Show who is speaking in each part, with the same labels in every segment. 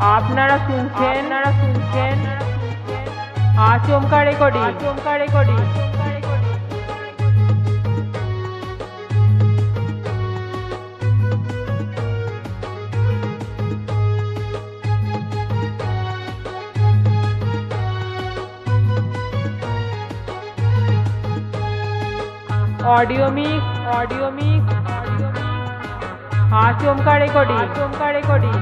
Speaker 1: আপনারা শুনছেন আপনারা শুনছেন আচমকা রেকর্ডিং। আচমকা recording. Audio mix audio mix. আচমকা রেকর্ডিং। আচমকা রেকর্ডিং।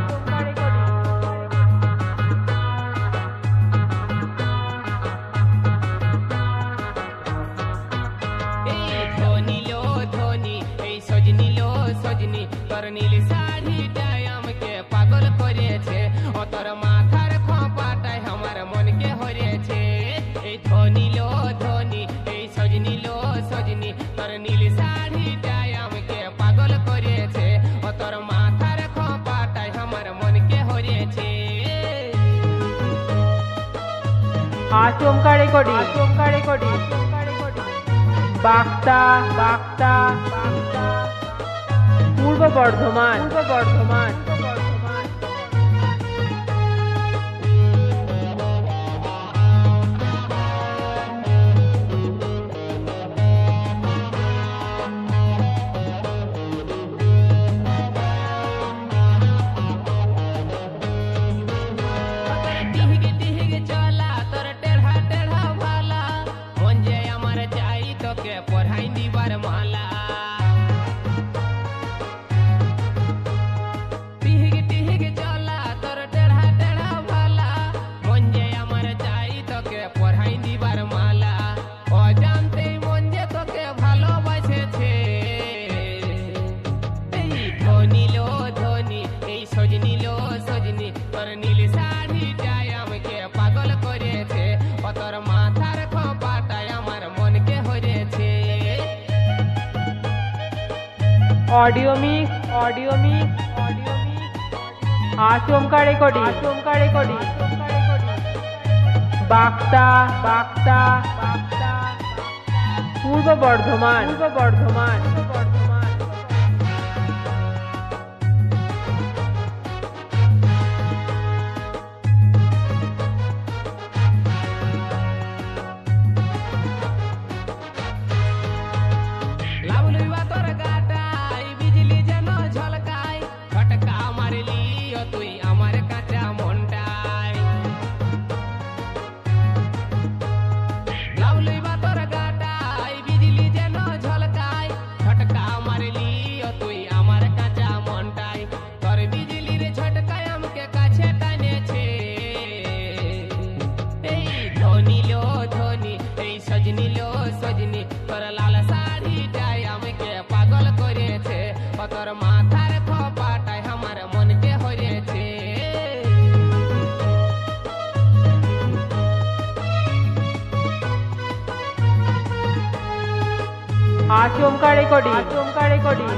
Speaker 2: তোর নীল শাড়িটাই আমাকে পাগল করেছে ও তোর মাথার খোপাটাই আমার মনকে হরেছে এই ধনী লো ধনী এই সজনি লো সজনি তোর নীল শাড়িটাই আমাকে পাগল করেছে ও তোর মাথার খোপাটাই আমার মনকে হরেছে
Speaker 1: আচমকা রেকর্ডিং আচমকা রেকর্ডিং বাক্তা বাক্তা বাক্তা পূর্ব বর্ধমান পূর্ব বর্ধমান
Speaker 2: ডিহিগে ডিহিগে চলা ধনী লো ধনী এই সজনি লো সজনি। তোর নীল শাড়িটাই আমাকে পাগল করেছে ও তোর মাথার খোপাটাই আমার মনকে হরেছে।
Speaker 1: Audio mix audio mix audio mix আচমকা রেকর্ডিং। আচমকা রেকর্ডিং। বাক্তা বাক্তা বাক্তা পূর্ব বর্ধমান। পূর্ব বর্ধমান।
Speaker 2: তুই আমার কাঁচা মনটাই লাভলুইবা তোর গাটাই বিজলি যেন ঝলকায় ফটকা মারলি তুই আমার কাঁচা মনটাই তোর বিজলির ঝটকায় আমাকে কাছে টানেছে। এই ধনী লো ধনী, এই সজনি লো সজনি, তোর লাল শাড়িটাই আমাকে পাগল করেছে। তোর মাথার
Speaker 1: আচমকা রেকর্ডিং আচমকা রেকর্ডিং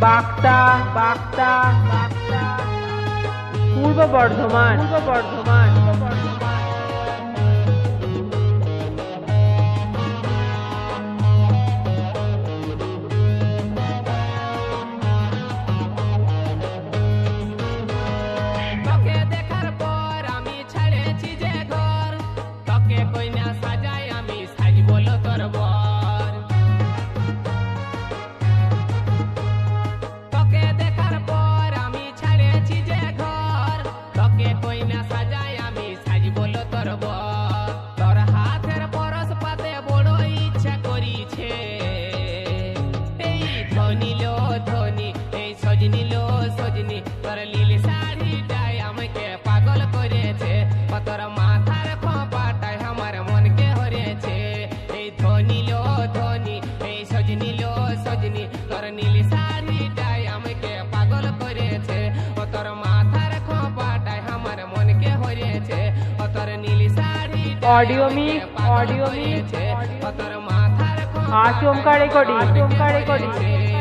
Speaker 1: বাক্তা বাক্তা। বাক্তা। পূর্ব বর্ধমান। পূর্ব বর্ধমান।
Speaker 2: তোর মাথার খোপাটাই আমার মনকে হরেছে এই ধনী লো ধনী এই সজনি লো সজনি তোর নীল শাড়িটাই আমাকে পাগল করেছে ও তোর মাথার খোপাটাই আমার মনকে হরেছে ও তোর নীল পাগল
Speaker 1: audio mix,
Speaker 2: করেছে।
Speaker 1: audio
Speaker 2: ও তোর মাথার
Speaker 1: আচমকা রেকর্ডিং আচমকা রেকর্ডিং।